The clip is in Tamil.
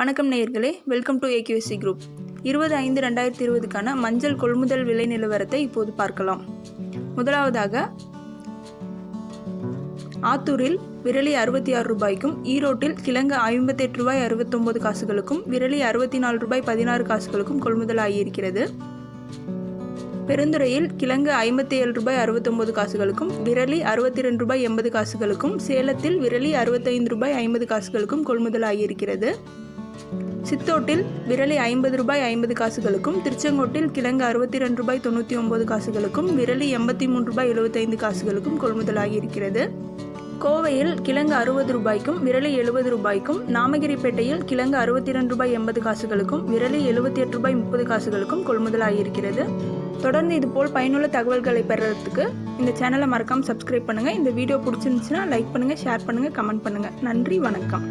வணக்கம் நேயர்களே வெல்கம் டு ஏகியூஎஸ்சி குரூப் இருபது ஐந்து ரெண்டாயிரத்தி இருபதுக்கான மஞ்சள் கொள்முதல் விலை நிலவரத்தை இப்போது பார்க்கலாம். முதலாவதாக ஆத்தூரில் விரலி அறுபத்தி ஆறு ரூபாய்க்கும் ஈரோட்டில் கிழங்கு ஐம்பத்தெட்டு ரூபாய் அறுபத்தொம்போது காசுகளுக்கும் விரலி அறுபத்தி நாலு ரூபாய் பதினாறு காசுகளுக்கும் கொள்முதல் ஆகியிருக்கிறது. பெருந்துறையில் கிழங்கு ஐம்பத்தி ஏழு ரூபாய் அறுபத்தொம்போது காசுகளுக்கும் விரலி அறுபத்தி ரெண்டு ரூபாய் எண்பது காசுகளுக்கும் சேலத்தில் விரலி அறுபத்தைந்து ரூபாய் ஐம்பது காசுகளுக்கும் கொள்முதல் ஆகியிருக்கிறது. சித்தோட்டில் விரலி ஐம்பது ரூபாய் ஐம்பது காசுகளுக்கும் திருச்செங்கோட்டில் கிழங்கு அறுபத்தி ரெண்டு ரூபாய் தொண்ணூற்றி ஒம்பது காசுகளுக்கும் விரலி எண்பத்தி மூணு ரூபாய் எழுபத்தைந்து காசுகளுக்கும் கொள்முதல் ஆகியிருக்கிறது கோவையில் கிழங்கு அறுபது ரூபாய்க்கும் விரலி எழுபது ரூபாய்க்கும் நாமகிரிப்பேட்டையில் கிழங்கு அறுபத்தி ரெண்டு ரூபாய் எண்பது காசுகளுக்கும் விரலி எழுபத்தி எட்டு ரூபாய் முப்பது காசுகளுக்கும் கொள்முதல் ஆகியிருக்கிறது தொடர்ந்து இதுபோல் பயனுள்ள தகவல்களை பெறுறதுக்கு இந்த சேனலை மறக்காமல் சப்ஸ்கிரைப் பண்ணுங்கள் இந்த வீடியோ பிடிச்சிருந்துச்சுன்னா லைக் பண்ணுங்கள் ஷேர் பண்ணுங்கள் கமெண்ட் பண்ணுங்கள் நன்றி வணக்கம்.